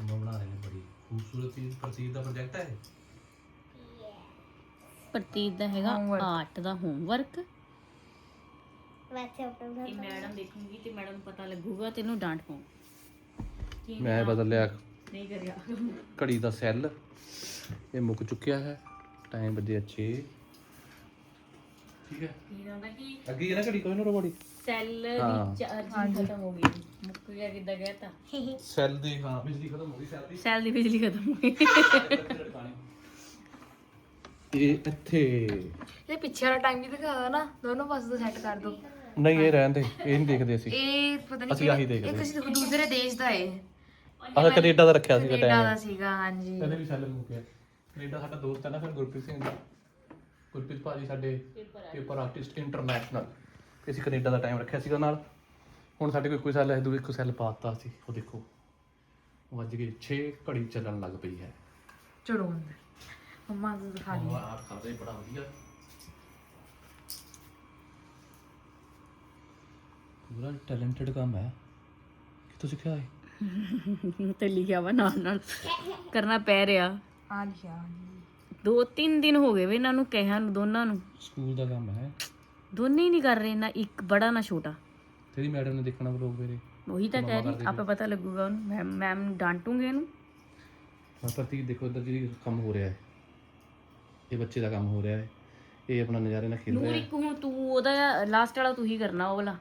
ਅੰਮਾ ਬਣਾ ਰਹੇ ਨੇ ਬੜੀ ਖੂਬਸੂਰਤੀ ਪ੍ਰਤੀਕ ਦਾ ਪ੍ਰੋਜੈਕਟ ਹੈ ਇਹ। ਪ੍ਰਤੀਤ ਦਾ ਹੈਗਾ Homework. ਆਰਟ ਦਾ ਹੋਮਵਰਕ ਵੈਸੇ ਆਪਣਾ ਇਹ ਮੈਡਮ ਦੇਖੂਗੀ ਤੇ ਮੈਡਮ ਨੂੰ ਪਤਾ ਲੱਗੂਗਾ ਤੈਨੂੰ ਡਾਂਟ ਪਾਉ ਮੈਂ ਬਦਲ ਲਿਆ। ਨਹੀਂ ਕਰਿਆ। ਘੜੀ ਦਾ ਸੈੱਲ। ਇਹ ਮੁੱਕ ਚੁੱਕਿਆ ਹੈ। ਟਾਈਮ ਵਜੇ 6 ਠੀਕ ਹੈ। ਕੀ ਹੁੰਦਾ ਕਿ? ਅੱਗੇ ਹੀ ਹੈ ਨਾ ਘੜੀ ਕੋਈ ਨਾ ਰੋਬੜੀ ਸੈੱਲ ਹਾਂ। ਦੀ ਚਾਰਜਿੰਗ ਖਤਮ ਹੋ ਗਈ। ਮੁੱਕ ਗਿਆ ਕਿੱਦਾਂ ਗਿਆ ਤਾਂ ਸੈੱਲ ਦੀ ਹਾਂ ਬਿਜਲੀ ਖਤਮ ਹੋ ਗਈ ਸੈੱਲ ਦੀ। ਸੈੱਲ ਦੀ ਬਿਜਲੀ ਖਤਮ ਹੋ ਗਈ। ਇਹ ਇੱਥੇ। ਇਹ ਪਿੱਛੇ ਵਾਲਾ ਟਾਈਮ ਵੀ ਦਿਖਾ ਨਾ ਦੋਨੋਂ ਪਾਸੇ ਤੋਂ ਸੈੱਟ ਕਰ ਦੋ। ਨਹੀਂ ਇਹ ਰਹਿਣ ਦੇ ਇਹ ਨਹੀਂ ਦੇਖਦੇ ਅਸੀਂ। ਇਹ ਪਤਾ ਨਹੀਂ ਅਸੀਂ ਆਹੀ ਇਹ ਦੇਖਦੇ ਕਿਸੇ ਦੂਸਰੇ ਦੇਸ਼ ਦਾ ਹੈ ਅਸਾਂ ਕੈਨੇਡਾ ਦਾ ਰੱਖਿਆ ਸੀਗਾ ਕੈਨੇਡਾ ਦਾ ਟਾਈਮ ਸੀਗਾ ਹਾਂਜੀ। ਕਹਿੰਦੇ ਵੀ ਸੈੱਲ ਮੁੱਕਿਆ ਕੈਨੇਡਾ ਸਾਡਾ ਦੋਸਤ ਹੈ ਨਾ ਫਿਰ ਗੁਰਪ੍ਰੀਤ ਸਿੰਘ ਦਾ। ਗੁਰਪ੍ਰੀਤ ਭਾਜੀ ਸਾਡੇ ਪੇਪਰ ਆਰਟਿਸਟ ਇੰਟਰਨੈਸ਼ਨਲ ਤੇ ਅਸੀਂ ਕੈਨੇਡਾ ਦਾ ਟਾਈਮ ਰੱਖਿਆ ਸੀਗਾ ਨਾਲ। ਹੁਣ ਸਾਡੇ ਕੋਲ ਕੋਈ ਸੈੱਲ ਹੈ ਦੂਜੇ ਇੱਕ ਸੈੱਲ ਪਾਤਾ ਸੀ ਉਹ ਦੇਖੋ। ਵੱਜ ਗਏ 6 ਘੜੀ ਚੱਲਣ ਲੱਗ ਪਈ ਹੈ। ਚਲੋ ਅੰਦਰ। ਮੰਮਾ ਨੂੰ ਦਿਖਾ ਲਈ ਆਹ ਖਾਦੇ ਬੜਾ ਵਧੀਆ। ਪੂਰਾ ਟੈਲੈਂਟਡ ਕੰਮ ਹੈ। ਕਿੱਥੋਂ ਸਿੱਖਿਆ ਹੈ ਤੇ ਲਿਖਿਆ ਵਾ ਨਾਲ ਨਾਲ। ਕਰਨਾ ਪੈ ਰਿਹਾ। ਆ ਲਿਆ ਦੋ ਤਿੰਨ ਦਿਨ ਹੋ ਗਏ ਵੇ ਇਹਨਾਂ ਨੂੰ ਕਹਿਆ ਨੂੰ ਦੋਨਾਂ ਨੂੰ। ਸਕੂਲ ਦਾ ਕੰਮ ਹੈ। ਦੋਨੇ ਹੀ ਨਹੀਂ ਕਰ ਰਹੇ ਨਾ ਇੱਕ ਬੜਾ ਨਾ ਛੋਟਾ। ਤੇਰੀ ਮੈਡਮ ਨੇ ਦੇਖਣਾ ਵਲੋਗ ਮੇਰੇ। ਉਹੀ ਤਾਂ ਕਹਿ ਰਹੀ ਆਪੇ ਪਤਾ ਲੱਗੂਗਾ ਉਹਨੂੰ। ਮੈਂ ਮੈਮ ਡਾਂਟੂਗੇ ਇਹਨੂੰ? ਹਾਂ ਪ੍ਰਤੀਕ ਦੇਖੋ ਇੱਧਰ ਜਿਹੜੀ ਕੰਮ ਹੋ ਰਿਹਾ ਹੈ। ਇਹ ਬੱਚੇ ਦਾ ਕੰਮ ਹੋ ਰਿਹਾ ਹੈ। ਇਹ ਆਪਣਾ ਨਜ਼ਾਰੇ ਨਾਲ ਖੇਡ ਨੂਰ ਰਿਹਾ ਹੈ। ਇੱਕ ਹੁਣ ਤੂੰ ਉਹਦਾ ਲਾਸਟ ਵਾਲਾ ਤੂੰ ਹੀ ਕਰਨਾ ਉਹ ਵਾਲਾ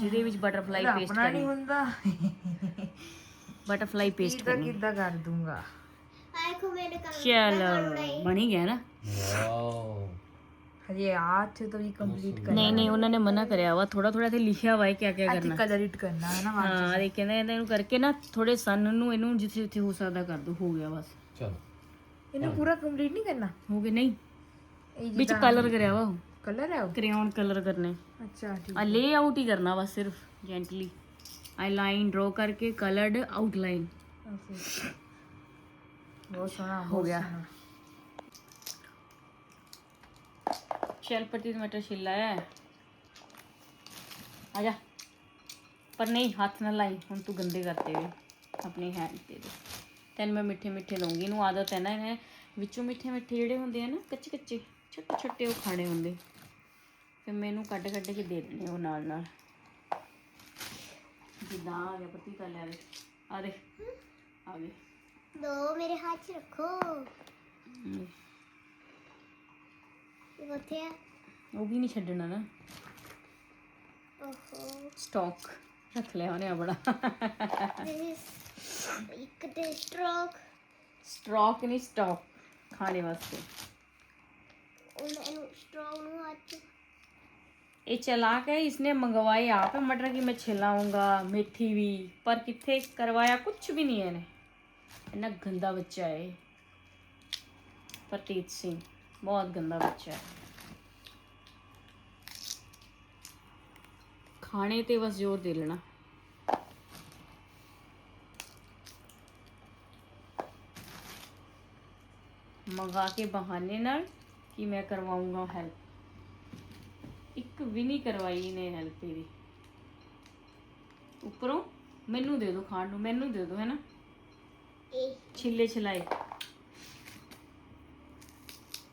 ਜਿਹਦੇ ਵਿੱਚ ਬਟਰਫਲਾਈ ਪੇਸਟ ਆਪਣਾ ਨਹੀਂ ਕਰਨੀ ਹੁੰਦਾ ਬਟਰਫਲਾਈ ਪੇਸਟ ਕਿੱਦਾਂ ਕਰਨੀ। ਕਿੱਦਾਂ ਕਰ ਦੂੰਗਾ? ਕੋ ਮੇਰੇ ਕੰਮ ਚਲ ਬਣ ਹੀ ਗਿਆ ਨਾ। ਵਾਓ। ਹਜੇ ਚ ਤਾਂ ਵੀ ਕੰਪਲੀਟ ਕਰ ਨਹੀਂ ਨਹੀਂ ਉਹਨਾਂ ਨੇ ਮਨਾ ਕਰਿਆ ਵਾ ਥੋੜਾ ਥੋੜਾ ਤੇ ਲਿਖਿਆ ਵਾ ਕੀ ਕੀ ਅੱਜ ਕਰਨਾ। ਕਲਰ ਇਟ ਕਰਨਾ ਹੈ ਨਾ ਹਾਂ ਇਹ ਕਹਿੰਦੇ ਇਹਨੂੰ ਕਰਕੇ ਨਾ ਥੋੜੇ ਸਨ ਨੂੰ ਇਹਨੂੰ ਜਿੱਥੇ ਜਿੱਥੇ ਹੋ ਸਕਦਾ ਕਰ ਦੋ ਹੋ ਗਿਆ ਬਸ। ਚਲ। ਇਹਨੂੰ ਪੂਰਾ ਕੰਪਲੀਟ ਨਹੀਂ ਕਰਨਾ? ਹੋ ਗਿਆ ਨਹੀਂ। ਇਹ ਵਿੱਚ ਕਲਰ ਕਰਿਆ ਵਾ ਕਲਰ ਹੈ ਉਹ? ਕ੍ਰੇਯਨ ਕਲਰ ਕਰਨੇ। ਅੱਛਾ ਠੀਕ ਆ ਲੇ ਆਊਟ ਹੀ ਕਰਨਾ ਬਸ ਸਿਰਫ ਜੈਂਟਲੀ ਆਈ ਲਾਈਨ ਡਰਾ ਕਰਕੇ ਕਲਰਡ ਆਊਟਲਾਈਨ. ਬਹੁਤ ਸੋਹਣਾ ਹੋ ਗਿਆ। ਪੱਤੀ ਟਮਾਟਰ ਛਿੱਲਾ ਹੈ। ਆ ਜਾ। ਪਰ ਨਹੀਂ ਹੱਥ ਨਾਲ ਲਾਈ। ਹੁਣ ਤੂੰ ਗੰਦੇ ਕਰਤੇ ਵੇ ਆਪਣੇ ਹੈਂਡ ਤੇ ਦੇ। ਤੈਨੂੰ ਮੈਂ ਮਿੱਠੇ ਮਿੱਠੇ ਦਊਂਗੀ। ਇਹਨੂੰ ਆਦਤ ਹੈ ਨਾ ਇਹਨੇ ਵਿੱਚੋਂ ਮਿੱਠੇ ਮਿੱਠੇ ਜਿਹੜੇ ਹੁੰਦੇ ਆ ਨਾ ਕੱਚੇ ਕੱਚੇ ਛੋਟੇ ਛੋਟੇ ਉਹ ਖਾਣੇ ਹੁੰਦੇ। ਫਿਰ ਮੈਨੂੰ ਕੱਢ ਕੱਢ ਕੇ ਦੇ ਦੇਣੇ ਉਹ ਨਾਲ ਨਾਲ। ਜਿੱਦਾਂ ਆ ਗਿਆ ਪਤੀ ਤਾਂ ਲੈ ਆ ਦੇ। ਆ ਦੇ। ਆ ਗਏ। ਦੋ ਮੇਰੇ ਹੱਥ 'ਚ ਰੱਖੋ। ਹਮ, ਇਹ ਉੱਥੇ ਆ ਉਹ ਵੀ ਨਹੀਂ ਛੱਡਣਾ ਨਾ ਓਹੋ ਸਟਾਕ ਰੱਖ ਲਿਆ ਉਹਨੇ ਆ ਬੜਾ ਦਿਸ ਇੱਕ ਤੇ ਸਟ੍ਰੋਕ ਸਟਾਕ ਨਹੀਂ ਸਟਾਕ ਖਾਣੇ ਵਾਸਤੇ ਉਹਨਾਂ ਇਹਨੂੰ ਸਟ੍ਰੋਕ ਨੂੰ ਹੱਥ 'ਚ ਇਹ ਚਲਾਕ है इसने मंगवाई आप है मटर की मैं छिलाऊंगा मेथी भी पर किथे करवाया कुछ भी नहीं है इन्हें इतना गंदा बच्चा है प्रतीत सिंह ਬਹੁਤ ਗੰਦਾ ਬੱਚਾ ਹੈ। ਖਾਣੇ ਤੇ ਬਸ ਜ਼ੋਰ ਦੇ ਲੈਣਾ। ਮੰਗਾ ਕੇ ਬਹਾਨੇ ਨਾਲ ਕਿ ਮੈਂ ਕਰਵਾਉਂਗਾ ਹੈਲਪ ਇੱਕ ਵੀ ਨਹੀਂ ਕਰਵਾਈ ਨੇ ਹੈਲਪ ਇਹਦੀ। ਉਪਰੋਂ ਮੈਨੂੰ ਦੇ ਦੋ ਖਾਣ ਨੂੰ ਮੈਨੂੰ ਦੇ ਦਿਓ ਹੈਨਾ ਛਿੱਲੇ ਛਲਾਏ।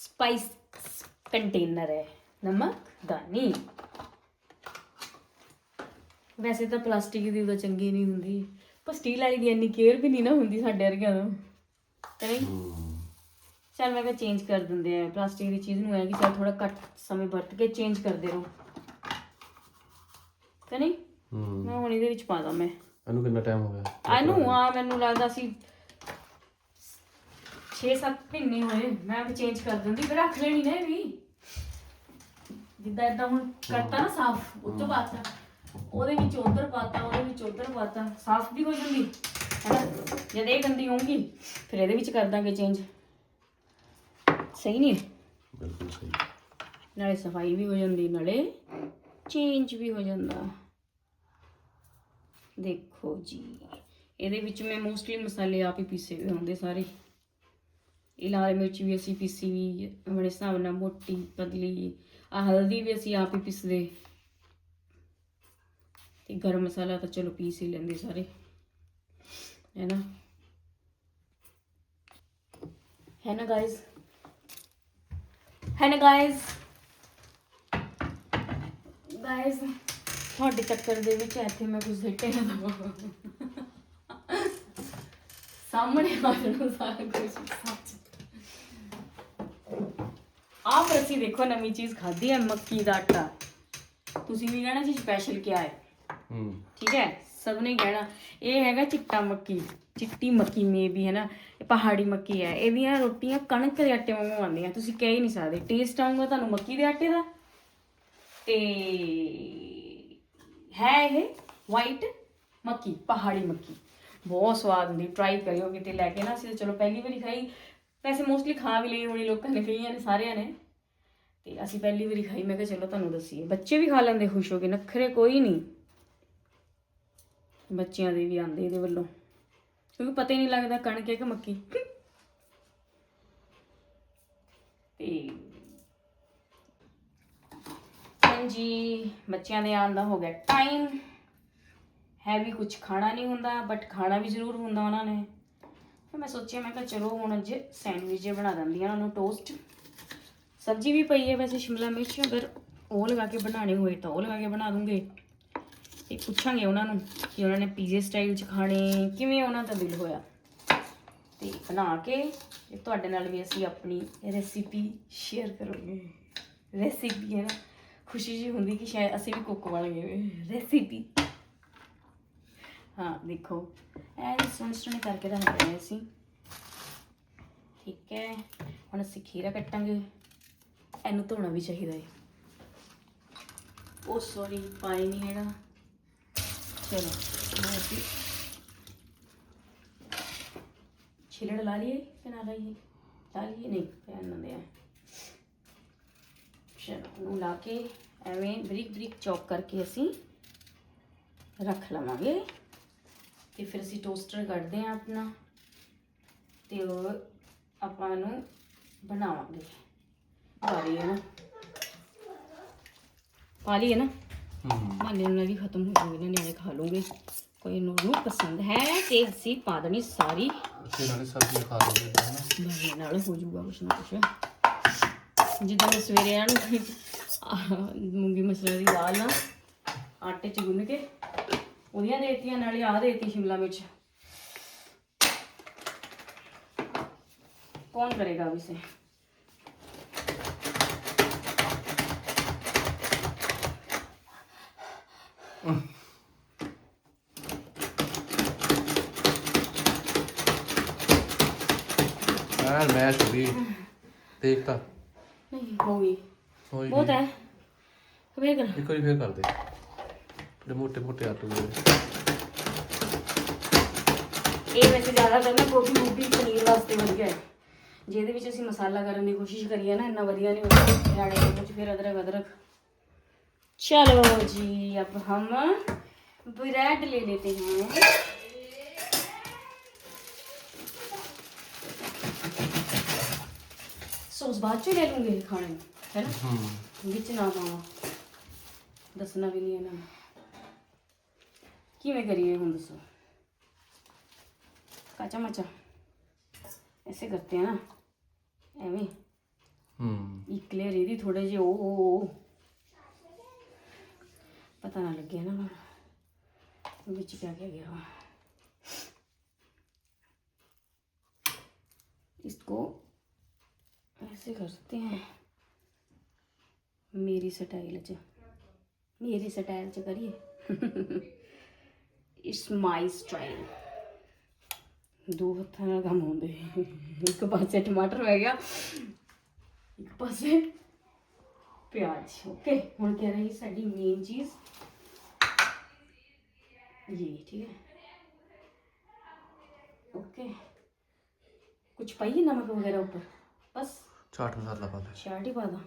स्पाइस कंटेनर है नमक दानी ਵੈਸੇ ਤਾਂ ਪਲਾਸਟਿਕ ਦੀ ਤਾਂ ਚੰਗੀ ਨਹੀਂ ਹੁੰਦੀ ਪਰ ਸਟੀਲ ਵਾਲੀ ਦੀ ਇੰਨੀ ਕੇਅਰ ਵੀ ਨਹੀਂ ਨਾ ਹੁੰਦੀ ਸਾਡੇ ਵਰਗਿਆਂ ਤੋਂ ਤੇ ਨਹੀਂ ਚੱਲ ਮੈਂ ਕਿਹਾ ਚੇਂਜ ਕਰ ਦਿੰਦੇ ਆ ਪਲਾਸਟਿਕ ਦੀ ਚੀਜ਼ ਨੂੰ ਹੈ ਕਿ ਚੱਲ ਥੋੜਾ ਘੱਟ ਸਮੇਂ ਵਰਤ ਕੇ ਚੇਂਜ ਕਰਦੇ ਰਹੋ ਤੇ ਨਹੀਂ ਹੂੰ ਮੈਂ ਹੁਣ ਇਹਦੇ ਵਿੱਚ ਪਾ ਦਾਂ ਮੈਂ ਇਹਨੂੰ ਕਿੰਨਾ ਟਾਈਮ ਹੋ ਗਿਆ ਆ ਨੂੰ ਆ ਮੈਨੂੰ ਲੱਗਦਾ ਸੀ 6-7 ਮਹੀਨੇ ਹੋਏ ਮੈਂ ਵੀ ਚੇਂਜ ਕਰ ਦਿੰਦੀ ਫਿਰ ਰੱਖ ਲੈਣੀ ਨਾ ਇਹ ਵੀ। ਜਿੱਦਾਂ ਇਦਾਂ ਹੁਣ ਕਰਤਾ ਨਾ ਸਾਫ਼ ਉੱਤੋਂ ਪਾਤਾ ਉਹਦੇ ਵਿੱਚ ਉਧਰ ਪਾਤਾ ਉਹਦੇ ਵਿੱਚ ਉਧਰ ਪਾਤਾ ਸਾਫ਼ ਵੀ ਹੋ ਜਾਂਦੀ ਹੈ ਨਾ ਜਦ ਇਹ ਗੰਦੀ ਹੋਊਗੀ ਫਿਰ ਇਹਦੇ ਵਿੱਚ ਕਰ ਦਾਂਗੇ ਚੇਂਜ ਸਹੀ ਨਹੀਂ ਬਿਲਕੁਲ ਸਹੀ। ਨਾਲੇ ਸਫ਼ਾਈ ਵੀ ਹੋ ਜਾਂਦੀ ਨਾਲੇ ਚੇਂਜ ਵੀ ਹੋ ਜਾਂਦਾ। ਦੇਖੋ ਜੀ ਇਹਦੇ ਵਿੱਚ ਮੈਂ ਮੋਸਟਲੀ ਮਸਾਲੇ ਆਪ ਹੀ ਪੀਸੇ ਹੋਏ ਹੁੰਦੇ ਸਾਰੇ। ਇਹ ਲਾਲ ਮਿਰਚ ਵੀ ਅਸੀਂ ਪੀਸੀ ਵੀ ਆਪਣੇ ਹਿਸਾਬ ਨਾਲ ਮੋਟੀ, ਪਤਲੀ ਆ ਹਲਦੀ ਵੀ ਅਸੀਂ ਆਪ ਹੀ ਪੀਸਦੇ। ਤੇ ਗਰਮ ਮਸਾਲਾ ਤਾਂ ਚਲੋ ਪੀਸ ਹੀ ਲੈਂਦੇ ਸਾਰੇ। ਹੈ ਨਾ? ਹੈ ਨਾ ਗਾਇਜ਼ ਹੈ ਨਾ ਗਾਇਜ਼ ਗਾਇਜ਼ ਤੁਹਾਡੇ ਚੱਕਰ ਦੇ ਵਿੱਚ ਇੱਥੇ ਮੈਂ ਕੁਝ ਸਿੱਟੇ ਨਾ ਸਾਹਮਣੇ ਆ ਜਾਣਾ ਸਾਰਾ ਕੁਝ ਸੱਚ। ਆਪ ਅਸੀਂ ਦੇਖੋ ਨਵੀਂ ਚੀਜ਼ ਖਾਧੀ ਹੈ ਮੱਕੀ ਦਾ ਆਟਾ। ਤੁਸੀਂ ਵੀ ਕਹਿਣਾ ਜੀ ਸਪੈਸ਼ਲ ਕੀ ਹੈ? ਹੂੰ। ਠੀਕ ਹੈ? ਸਭ ਨੇ ਕਹਿਣਾ। ਇਹ ਹੈਗਾ ਚਿੱਟਾ ਮੱਕੀ। ਚਿੱਟੀ ਮੱਕੀ ਮੇ ਵੀ ਹੈ ਨਾ? ਇਹ ਪਹਾੜੀ ਮੱਕੀ ਹੈ। ਇਹਦੀਆਂ ਰੋਟੀਆਂ ਕਣਕ ਦੇ ਆਟੇ ਵਾਂਗੂ ਆਉਂਦੀਆਂ ਤੁਸੀਂ ਕਹਿ ਹੀ ਨਹੀਂ ਸਕਦੇ। ਟੇਸਟ ਆਊਗਾ ਤੁਹਾਨੂੰ ਮੱਕੀ ਦੇ ਆਟੇ ਦਾ। ਤੇ ਹੈ ਇਹ ਵਾਈਟ ਮੱਕੀ ਪਹਾੜੀ ਮੱਕੀ। ਬਹੁਤ ਸਵਾਦ ਹੁੰਦੀ ਟਰਾਈ ਕਰਿਓ ਕਿਤੇ ਲੈ ਕੇ ਨਾ। ਅਸੀਂ ਤਾਂ ਚਲੋ ਪਹਿਲੀ ਵਾਰੀ ਖਾਈ। ਵੈਸੇ ਮੋਸਟਲੀ ਖਾ ਵੀ ਲਈ ਹੋਣੀ ਲੋਕਾਂ ਨੇ ਕਈਆਂ ਨੇ ਸਾਰਿਆਂ ਨੇ। ਤੇ ਅਸੀਂ ਪਹਿਲੀ ਵਾਰੀ ਖਾਈ, ਮੈਂ ਕਿਹਾ ਚਲੋ ਤੁਹਾਨੂੰ ਦੱਸੀਏ। ਬੱਚੇ ਵੀ ਖਾ ਲੈਂਦੇ, ਖੁਸ਼ ਹੋ ਕੇ, ਨਖਰੇ ਕੋਈ ਨਹੀਂ। ਬੱਚਿਆਂ ਦੇ ਵੀ ਆਂਦੇ ਇਹਦੇ ਵੱਲੋਂ। ਕਿਉਂਕਿ ਪਤਾ ਹੀ ਨਹੀਂ ਲੱਗਦਾ ਕਣਕ ਹੈ ਕਿ ਮੱਕੀ। ਤੇ ਹਾਂਜੀ, ਬੱਚਿਆਂ ਦੇ ਆਉਣ ਦਾ ਹੋ ਗਿਆ ਟਾਈਮ ਹੈ ਵੀ ਕੁਝ ਖਾਣਾ ਨਹੀਂ ਹੁੰਦਾ ਬਟ ਖਾਣਾ ਵੀ ਜ਼ਰੂਰ ਹੁੰਦਾ ਉਹਨਾਂ ਨੇ। ਫਿਰ ਮੈਂ ਸੋਚਿਆ, ਮੈਂ ਕਿਹਾ ਚਲੋ ਹੁਣ ਅੱਜ ਸੈਂਡਵਿਚ ਬਣਾ ਦਿੰਦੀ ਆ ਉਹਨਾਂ ਨੂੰ ਟੋਸਟ ਸਬਜ਼ੀ ਵੀ ਪਈ ਹੈ ਵੈਸੇ ਸ਼ਿਮਲਾ ਮਿਰਚ, ਅਗਰ ਉਹ ਲਗਾ ਕੇ ਬਣਾਣੇ ਹੋਏ ਤਾਂ ਉਹ ਲਗਾ ਕੇ ਬਣਾ ਦੂੰਗੇ। ਤੇ ਪੁੱਛਾਂਗੇ ਉਹਨਾਂ ਨੂੰ ਕਿ ਉਹਨਾਂ ਨੇ ਪੀਜ਼ੇ ਸਟਾਈਲ ਚ ਖਾਣੇ, ਕਿਵੇਂ ਉਹਨਾਂ ਦਾ ਦਿਲ ਹੋਇਆ। ਤੇ ਬਣਾ ਕੇ ਤੁਹਾਡੇ ਨਾਲ ਵੀ ਅਸੀਂ ਆਪਣੀ ਰੈਸਿਪੀ ਸ਼ੇਅਰ ਕਰਾਂਗੇ। ਰੈਸਿਪੀ ਹੈ ਨਾ, ਖੁਸ਼ੀ ਜੀ ਹੁੰਦੀ ਕਿ ਸ਼ਾਇਦ ਅਸੀਂ ਵੀ ਕੁੱਕ ਬਣ ਗਏ। ਰੈਸਿਪੀ ਹਾਂ, ਦੇਖੋ, ਐਂ ਸੋਹਣੇ ਸੋਹਣੇ ਕਰਕੇ ਰੱਖ ਰਹੇ ਅਸੀਂ। ਠੀਕ ਹੈ, ਹੁਣ ਅਸੀਂ ਖੀਰਾ ਕੱਟਾਂਗੇ। ਇਹਨੂੰ ਧੋਣਾ ਵੀ ਚਾਹੀਦਾ ਹੈ ਉਹ ਸੌਰੀ ਪਾਣੀ ਨਹੀਂ ਹੈਗਾ। ਚਲੋ ਹੁਣ ਅਸੀਂ ਛਿਲੜ ਲਾ ਲਈਏ ਕਿ ਨਾ ਲਾਈਏ? ਲਾ ਲਈਏ? ਨਹੀਂ ਪੈਨ ਨਾ ਦੇ ਚਲੋ, ਉਹਨੂੰ ਲਾ ਕੇ ਐਵੇਂ ਬਰੀਕ ਬਰੀਕ ਚੌਪ ਕਰਕੇ ਅਸੀਂ ਰੱਖ ਲਵਾਂਗੇ। ਤੇ ਫਿਰ ਅਸੀਂ ਟੋਸਟਰ ਕੱਢਦੇ ਹਾਂ ਆਪਣਾ। ਤੇ ਉਹ ਆਪਾਂ ਨੂੰ ਬਣਾਵਾਂਗੇ। ਪਾ ਲਈਏ ਨਾ। ਪਾ ਲਈਏ ਨਾ। ਹੂੰ। ਨਾਲੇ ਦੀ ਖਤਮ ਹੋ ਜਾਊਗੀ ਨਾ ਨਿਆਣੇ ਖਾ ਲੂਗੇ। ਕੋਈ ਨੂੰ ਨੂੰ ਪਸੰਦ। ਹੈ ਤੇ ਅਸੀਂ ਪਾ ਦੇਣੀ ਸਾਰੀ। ਅਸੀਂ ਨਾਲੇ ਸਬਜ਼ੀ ਖਾ ਤਾਂ ਨਾ। ਨਾਲ ਹੋ ਜਾਊਗਾ ਕੁਛ ਨਾ ਕੁਛ। ਜਿੱਦਾਂ ਮੈਂ ਸਵੇਰੇ ਆਹ ਮੂੰਗੀ ਮਸਰ ਦੀ ਦਾਲ ਨਾ ਆਟੇ 'ਚ ਗੁੰਨ ਕੇ ਉਹਦੀਆਂ ਦੇਤੀਆਂ ਨਾਲੇ ਆਹ ਦੇਤੀ ਸ਼ਿਮਲਾ ਮਿਰਚ। ਕੌਣ ਕਰੇਗਾ ਅਬ इसे ਐਨ ਮੈਸ਼ ਹੋ ਗਈ ਦੇਖ ਤਾਂ ਨਹੀਂ ਹੋਗੀ ਹੋਈ ਬਹੁਤ ਗਈ। ਹੈ ਕਬੇ ਕਰ ਇੱਕ ਵਾਰੀ ਫੇਰ ਕਰ ਦੇ ਥੋੜੇ ਮੋਟੇ ਮੋਟੇ ਆਟੂ ਦੇ ਇਹ ਵੈਸੇ ਜ਼ਿਆਦਾਤਰ ਨਾ ਗੋਭੀ ਗੋਭੀ ਪਨੀਰ ਵਾਸਤੇ ਵਧੀਆ ਹੈ ਜਿਹਦੇ ਵਿੱਚ ਅਸੀਂ ਮਸਾਲਾ ਕਰਨ ਦੀ ਕੋਸ਼ਿਸ਼ ਕਰੀਏ ਨਾ ਇੰਨਾ ਵਧੀਆ नहीं होता जाने के कुछ फिर अदरक अदरक चलो जी अब हम ब्रेड ले लेते हैं सॉस बाद चो ले लूंगे खाने में है ना ਹੂੰ ਵਿੱਚ ਨਾ ਪਾਵਾਂ ਦੱਸਣਾ ਵੀ ਨਹੀਂ ਇਹਨਾਂ ਨੂੰ ਕਿਵੇਂ ਕਰੀਏ ਹੁਣ ਦੱਸੋ ਕਾਚਾ ਮਚਾ ਐਸੇ ਕਰਤੇ हैं ना ਐਵੇਂ ਹੂੰ ਇੱਕ ਲੇਅਰ ਇਹਦੀ ਥੋੜੇ ਜਿਹੇ ਉਹ ਉਹ ਉਹ। ਪਤਾ ਨਾ ਲੱਗਿਆ ਨਾ ਹੁਣ ਵਿੱਚ ਕਿਆ ਕਿਆ ਗਿਆ ਵਾ। इसको ऐसे करते हैं मेरी स्टाइल च मेरी स्टाइल च करिए इट्स माई स्टाइल ਦੋ ਹੱਥਾਂ ਨਾਲ ਕੰਮ ਹੁੰਦੇ ਇੱਕ ਪਾਸੇ ਟਮਾਟਰ ਪੈ ਗਿਆ ਇੱਕ ਪਿਆਜ਼ ਓਕੇ ਹੁਣ ਕੀ ਰਹੀ ਸਾਡੀ ਮੇਨ ਚੀਜ਼ ਇਹ ਠੀਕ ਹੈ? ਕੇ ਕੁਝ ਪਾਈਏ ਨਮਕ ਵਗੈਰਾ ਉੱਪਰ? ਬਸ। ਚਾਟ ਮਸਾਲਾ ਪਾ ਦੇ। ਸ਼ਾਰਟ ਹੀ ਪਾ ਦਾਂ।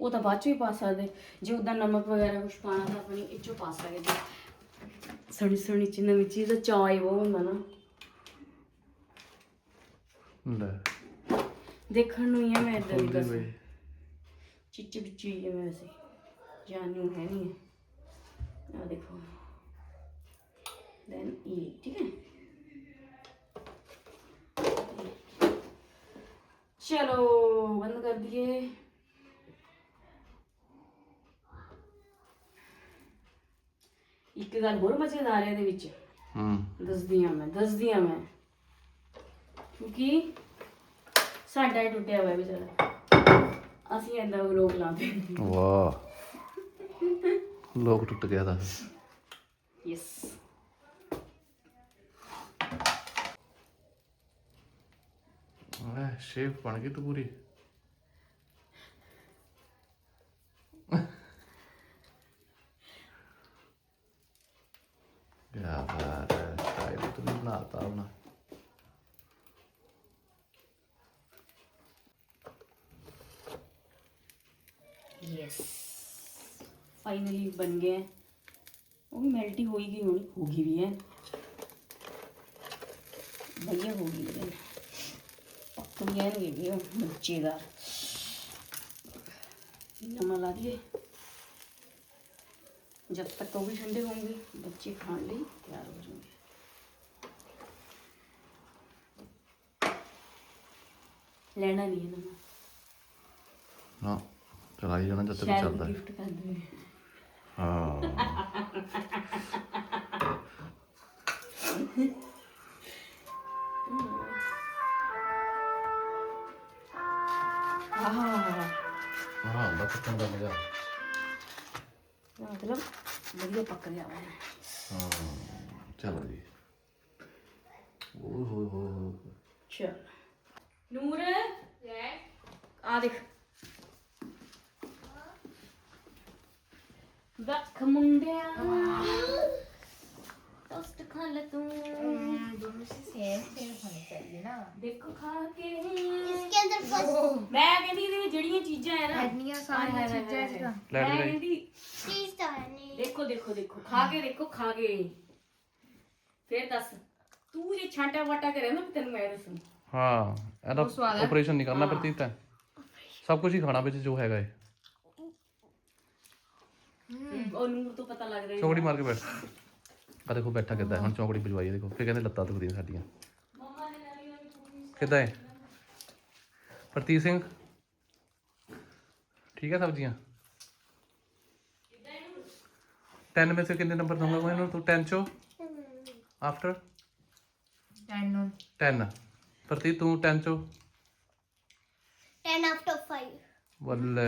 ਉਹ ਤਾਂ ਬਾਅਦ ਚੋਂ ਹੀ ਪਾ ਸਕਦੇ। ਜੇ ਉਹਦਾ ਨਮਕ ਵਗੈਰਾ ਕੁਝ ਪਾਣਾ ਤਾਂ ਆਪਣੀ ਇੱਚੋਂ ਪਾ ਸਕਦੇ। ਸਣੀ ਸਣੀ ਚ ਨਵੀਂ ਚੀਜ਼ ਦਾ ਚਾਅ ਹੀ ਉਹ ਹੁੰਦਾ ਨਾ। ਲੈ। ਦੇਖਣ ਨੂੰ ਹੀ ਆ ਮੈਂ ਇਦਾਂ ਦੀ ਖੁੱਲਦੇ ਬਸ ਵੇ ਚਿੱਚੀ ਹੈ ਮੈਂ ਵੈਸੇ ਜਾਨੂ ਹੈ ਨਹੀਂ ਆ ਦੇਖੋ। ਦੈਨ ਇਹ ਠੀਕ ਹੈ? ਚਲੋ ਬੰਦ ਕਰ ਦਈਏ। ਇੱਕ ਗੱਲ ਹੋਰ ਮਜ਼ੇਦਾਰ ਹੈ ਇਹਦੇ ਵਿੱਚ। ਹੂੰ। ਦੱਸਦੀ ਹਾਂ ਮੈਂ ਦੱਸਦੀ ਹਾਂ ਮੈਂ। ਕਿਉਂਕਿ ਸਾਡਾ ਹੀ ਟੁੱਟਿਆ ਹੋਇਆ ਵਿਚਾਰਾ। ਅਸੀਂ ਏਦਾਂ ਲੋਕ ਲਾਉਂਦੇ ਵਾਹ। ਲੋਕ ਟੁੱਟ ਗਿਆ ਦਾ ਯੈਸ ਐ ਸ਼ੇਪ ਬਣ ਗਈ ਤੂੰ ਪੂਰੀ। ਯਾ ਬਾਤ ਹੈ ਸਟਾਈਲ ਤੂੰ ਬਣਾਤਾ ਆਪਣਾ। ਯੈਸ ਫਾਈਨਲੀ ਬਣ ਗਿਆ ਹੈ। ਉਹ ਵੀ ਮੈਲਟ ਹੀ ਹੋਈ ਗਈ ਹੋਣੀ, ਹੋ ਗਈ ਵੀ ਹੈ। ਵਧੀਆ ਹੋ ਗਈ ਹੈ। ਪੱਕ ਗਿਆ ਨਹੀਂ ਵੀ ਉਹ ਮੱਚੇਦਾਰ ਨਮਕ ਲਾ ਦਈਏ। ਜਦ ਤੱਕ ਉਹ ਵੀ ਠੰਡੇ ਹੋਣਗੇ, ਬੱਚੇ ਖਾਣ ਲਈ ਤਿਆਰ ਹੋ ਜਾਣਗੇ। ਲੈਣਾ ਨਹੀਂ ਚਲਾਈ ਜਾਣਾ ਜਦ ਤੱਕ ਸ਼ਾਇਦ ਚੱਲਦਾ ਹੈ। ਗਿਫਟ ਕਰ ਦੇਵੇ ਹਾਂ ਆਹ ਹਾਂ ਦਾ ਪੱਕਣ ਦਾ ਮਜ਼ਾ ਇਹਦਾ ਮਤਲਬ ਵਧੀਆ ਪੱਕ ਰਿਹਾ ਹੈ ਹਾਂ ਚਲੋ ਜੀ ਓਏ ਹੋਏ ਹੋਏ ਹੋਏ ਚਲ ਨੂਰ ਆ ਦੇਖ ਦੱਖ ਮੁੰਡਿਆ ਟੋਸਟ ਖਾ ਲੈ ਤੂੰ दोनों से सेम सेम होने चाहिए ना ਦੇਖੋ ਖਾ ਕੇ इसके अंदर फर्स्ट ਮੈਂ ਕਹਿੰਦੀ ਇਹਦੇ ਵਿੱਚ ਜਿਹੜੀਆਂ ਚੀਜ਼ਾਂ ਹੈ ਨਾ हड्डियां सारी हाय, हाय, चीजें हाय, इसका ਲੈਟ ਮੈਂ ਗਈ ਕਹਿੰਦੀ चीज तो है नहीं ਦੇਖੋ ਦੇਖੋ ਦੇਖੋ ਖਾ ਕੇ ਦੇਖੋ ਖਾ ਕੇ ਫੇਰ ਦੱਸ ਤੂੰ ਜੇ ਛਾਂਟਾ ਵਾਟਾ ਕਰੇ ਨਾ ਤੈਨੂੰ ਮੈਂ ਦੱਸੂ ਹਾਂ ਇਹਦਾ ਆਪਰੇਸ਼ਨ ਨਹੀਂ ਕਰਨਾ ਪ੍ਰਤੀਤ ਹੈ ਸਭ ਕੁਝ ਹੀ ਖਾਣਾ ਵਿੱਚ ਜੋ ਹੈਗਾ ਏ ਉਹ ਨੂਰ ਤੋਂ ਪਤਾ ਲੱਗ ਰਿਹਾ ਚੌਕੜੀ ਮਾਰ ਕੇ ਬੈਠ। ਆ ਦੇਖੋ ਬੈਠਾ ਕਿੱਦਾਂ ਹੈ, ਹੁਣ ਚੌਕੜੀ ਭਜਵਾਈ ਹੈ ਦੇਖੋ। ਫਿਰ ਕਹਿੰਦੇ ਲੱਤਾਂ ਦੁਖਦੀਆਂ ਸਾਡੀਆਂ। ਕਿੱਦਾਂ ਹੈ? ਪ੍ਰਤੀਤ ਸਿੰਘ? ਠੀਕ ਹੈ ਸਬਜ਼ੀਆਂ? ਟੈਨ ਵਿੱਚ ਕਿੰਨੇ ਨੰਬਰ ਦਊਂਗਾ ਕੋਈ ਇਹਨੂੰ? ਤੂੰ 10 ਚੋ? ਆਫਟਰ ਟੈਨਨ 10 ਪ੍ਰਤੀਤ ਤੂੰ 10 ਚੋ? 10 after 5. ਬੱਲੇ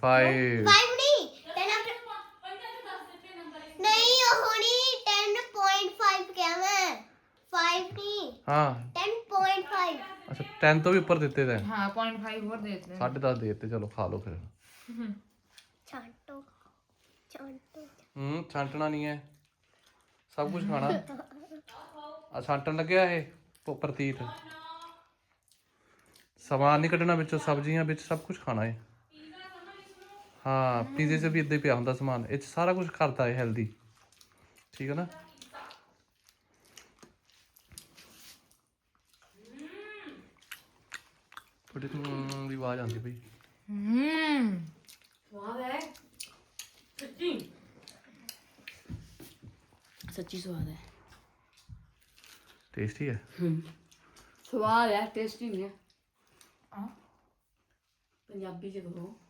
5 5 हाँ टेन पॉइंट फाइव अच्छा 10 तो भी ऊपर देते थे हाँ पॉइंट फाइव और देते हैं साढ़े दस देते चलो खा लो फिर छांटो छांटो ਹੂੰ ਛਾਂਟਣਾ ਨਹੀਂ ਹੈ ਸਭ ਕੁਝ ਖਾਣਾ ਆ ਛਾਂਟਣ ਲੱਗਿਆ ਇਹ ਪ- ਪ੍ਰਤੀਤ ਸਮਾਨ ਨਹੀਂ ਕੱਢਣਾ ਵਿੱਚੋਂ ਸਬਜ਼ੀਆਂ ਵਿੱਚ ਸਭ ਕੁਝ ਖਾਣਾ ਹੈ ਹਾਂ ਪੀਜ਼ੇ 'ਚ ਵੀ ਇਦਾਂ ਹੀ ਪਿਆ ਹੁੰਦਾ ਸਮਾਨ ਇਹ 'ਚ ਸਾਰਾ ਕੁਝ ਕਰਦਾ ਹੈ ਹੈਲਦੀ ਠੀਕ ਹੈ ਨਾ ਤੁਹਾਡੇ ਤੋਂ ਦੀ ਆਵਾਜ਼ ਆਉਂਦੀ ਪਈ। ਹੂੰ। ਸਵਾਦ ਹੈ। ਸੱਚੀ। ਸੱਚੀ ਸਵਾਦ ਹੈ। ਟੇਸਟੀ ਹੈ? ਹੂੰ। ਸਵਾਦ ਹੈ ਟੇਸਟੀ ਨਹੀਂ ਹੈ। ਪੰਜਾਬੀ ਚ ਕਹੋ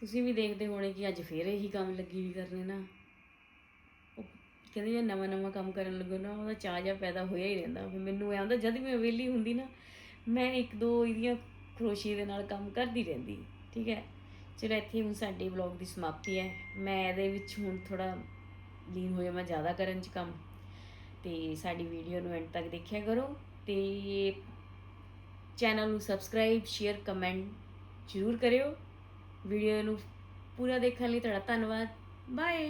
ਤੁਸੀਂ ਵੀ ਦੇਖਦੇ ਹੋਣੇ ਕਿ ਅੱਜ ਫੇਰ ਇਹੀ ਕੰਮ ਲੱਗੀ ਵੀ ਕਰਨੇ ਨਾ। ਕਹਿੰਦੇ ਜੇ ਨਵਾਂ ਨਵਾਂ ਕੰਮ ਕਰਨ ਲੱਗੋ ਨਾ, ਉਹਦਾ ਚਾਹ ਜਿਹਾ ਪੈਦਾ ਹੋਇਆ ਹੀ ਰਹਿੰਦਾ। ਫਿਰ ਮੈਨੂੰ ਐਂ ਹੁੰਦਾ, ਜਦ ਵੀ ਮੈਂ ਵਿਹਲੀ ਹੁੰਦੀ ਨਾ, ਮੈਂ ਇੱਕ ਦੋ ਇਹਦੀਆਂ ਖਰੋਸ਼ੀ ਦੇ ਨਾਲ ਕੰਮ ਕਰਦੀ ਰਹਿੰਦੀ, ਠੀਕ ਹੈ? ਚਲੋ ਇੱਥੇ ਹੁਣ ਸਾਡੇ ਵਲੌਗ ਦੀ ਸਮਾਪਤੀ ਹੈ, ਮੈਂ ਇਹਦੇ ਵਿੱਚ ਹੁਣ ਥੋੜਾ ਲੀਨ ਹੋ ਜਾਵਾਂ ਜ਼ਿਆਦਾ ਕਰਨ ਚ ਕੰਮ। ਤੇ ਸਾਡੀ ਵੀਡੀਓ ਨੂੰ ਐਂਡ ਤੱਕ ਦੇਖਿਆ ਕਰੋ ਤੇ ਚੈਨਲ ਨੂੰ ਸਬਸਕ੍ਰਾਈਬ ਸ਼ੇਅਰ ਕਮੈਂਟ ਜ਼ਰੂਰ ਕਰਿਓ। ਵੀਡੀਓ ਨੂੰ ਪੂਰਾ ਦੇਖਣ ਲਈ ਤੁਹਾਡਾ ਧੰਨਵਾਦ। ਬਾਏ